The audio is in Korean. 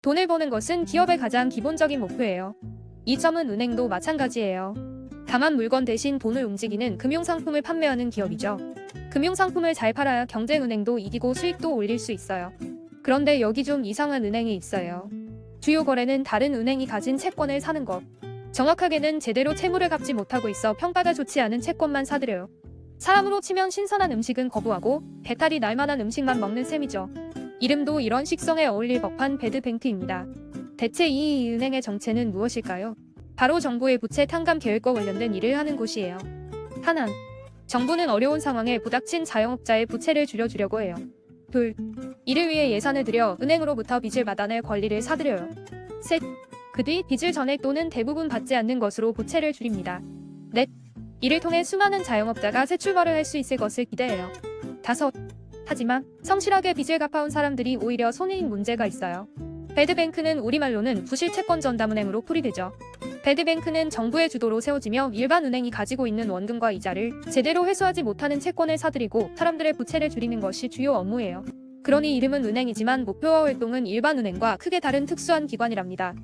돈을 버는 것은 기업의 가장 기본적인 목표예요. 이 점은 은행도 마찬가지예요. 다만 물건 대신 돈을 움직이는 금융상품을 판매하는 기업이죠. 금융상품을 잘 팔아야 경쟁은행도 이기고 수익도 올릴 수 있어요. 그런데 여기 좀 이상한 은행이 있어요. 주요 거래는 다른 은행이 가진 채권을 사는 것. 정확하게는 제대로 채무를 갚지 못하고 있어 평가가 좋지 않은 채권만 사들여요. 사람으로 치면 신선한 음식은 거부하고 배탈이 날 만한 음식만 먹는 셈이죠. 이름도 이런 식성에 어울릴 법한 배드뱅크입니다. 대체 이 은행의 정체는 무엇일까요? 바로 정부의 부채 탕감 계획과 관련된 일을 하는 곳이에요. 하나. 정부는 어려운 상황에 부닥친 자영업자의 부채를 줄여주려고 해요. 둘. 이를 위해 예산을 들여 은행으로부터 빚을 받아낼 권리를 사들여요. 셋. 그 뒤 빚을 전액 또는 대부분 받지 않는 것으로 부채를 줄입니다. 넷. 이를 통해 수많은 자영업자가 새 출발을 할 수 있을 것을 기대해요. 다섯. 하지만 성실하게 빚을 갚아온 사람들이 오히려 손해인 문제가 있어요. 배드뱅크는 우리말로는 부실 채권 전담은행으로 풀이되죠. 배드뱅크는 정부의 주도로 세워지며 일반 은행이 가지고 있는 원금과 이자를 제대로 회수하지 못하는 채권을 사들이고 사람들의 부채를 줄이는 것이 주요 업무예요. 그러니 이름은 은행이지만 목표와 활동은 일반 은행과 크게 다른 특수한 기관이랍니다.